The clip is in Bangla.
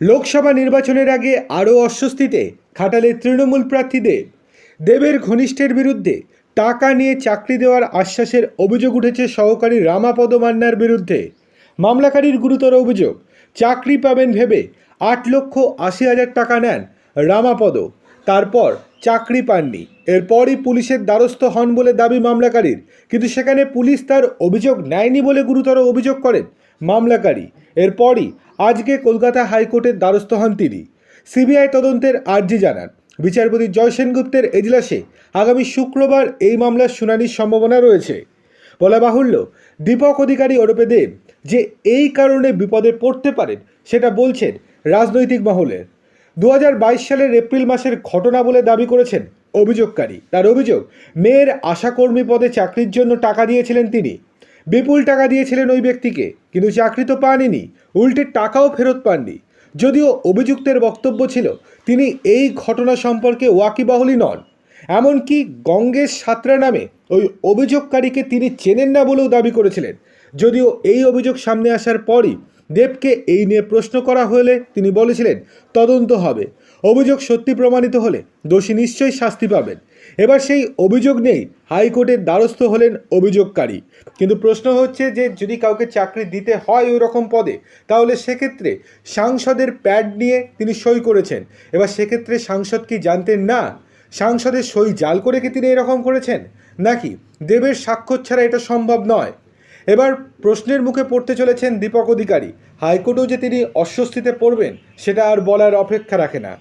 লোকসভা নির্বাচনের আগে আরও অস্বস্তিতে খাটালে তৃণমূল প্রার্থী দেব দেবের ঘনিষ্ঠের বিরুদ্ধে টাকা নিয়ে চাকরি দেওয়ার আশ্বাসের অভিযোগ উঠেছে সহকারী রামাপদ মান্নার বিরুদ্ধে। মামলাকারীর গুরুতর অভিযোগ, চাকরি পাবেন ভেবে আট লক্ষ আশি হাজার টাকা নেন রামাপদ। তারপর চাকরি পাননি। এরপরই পুলিশের দ্বারস্থ হন বলে দাবি মামলাকারীর। কিন্তু সেখানে পুলিশ তার অভিযোগ নেয়নি বলে গুরুতর অভিযোগ করেন মামলাকারী। এরপরই আজকে কলকাতা হাইকোর্টের দ্বারস্থ হন তিনি। সিবিআই তদন্তের আর্জি জানান, বিচারপতি জয় সেনগুপ্তের এজলাসে আগামী শুক্রবার এই মামলার শুনানির সম্ভাবনা রয়েছে। বলা বাহুল্য, দীপক অধিকারী ওরপে দেব যে এই কারণে বিপদে পড়তে পারেন সেটা বলছেন রাজনৈতিক মহলের। দু হাজার বাইশ সালের এপ্রিল মাসের ঘটনা বলে দাবি করেছেন অভিযোগকারী। তার অভিযোগ, মেয়ের আশাকর্মী পদে চাকরির জন্য টাকা দিয়েছিলেন তিনি। বিপুল টাকা দিয়েছিলেন ওই ব্যক্তিকে, কিন্তু চাকরি তো পাননি, উল্টে টাকাও ফেরত পাননি। যদিও অভিযুক্তের বক্তব্য ছিল, তিনি এই ঘটনা সম্পর্কে ওয়াকিবাহুলি নন। এমনকি গঙ্গেশ সাঁতরা নামে ওই অভিযোগকারীকে তিনি চেনেন না বলেও দাবি করেছিলেন। যদিও এই অভিযোগ সামনে আসার পরই দেবকে এই নিয়ে প্রশ্ন করা হলে তিনি বলেছিলেন, তদন্ত হবে। অভিযোগ সত্যি প্রমাণিত হলে দোষী নিশ্চয়ই শাস্তি পাবেন। এবার সেই অভিযোগ নেই হাইকোর্টের দ্বারস্থ হলেন অভিযোগকারী। কিন্তু প্রশ্ন হচ্ছে যে, যদি কাউকে চাকরি দিতে হয় ওই রকম পদে, তাহলে সেক্ষেত্রে সাংসদের প্যাড নিয়ে তিনি সই করেছেন। এবার সেক্ষেত্রে সাংসদ কি জানতেন না? সাংসদের সই জাল করে কি তিনি এরকম করেছেন? নাকি দেবের স্বাক্ষর ছাড়া এটা সম্ভব নয়? এবার প্রশ্নের মুখে পড়তে চলেছেন দীপক অধিকারী। হাইকোর্টেও যে তিনি অস্বস্তিতে পড়বেন, সেটা আর বলার অপেক্ষা রাখে না।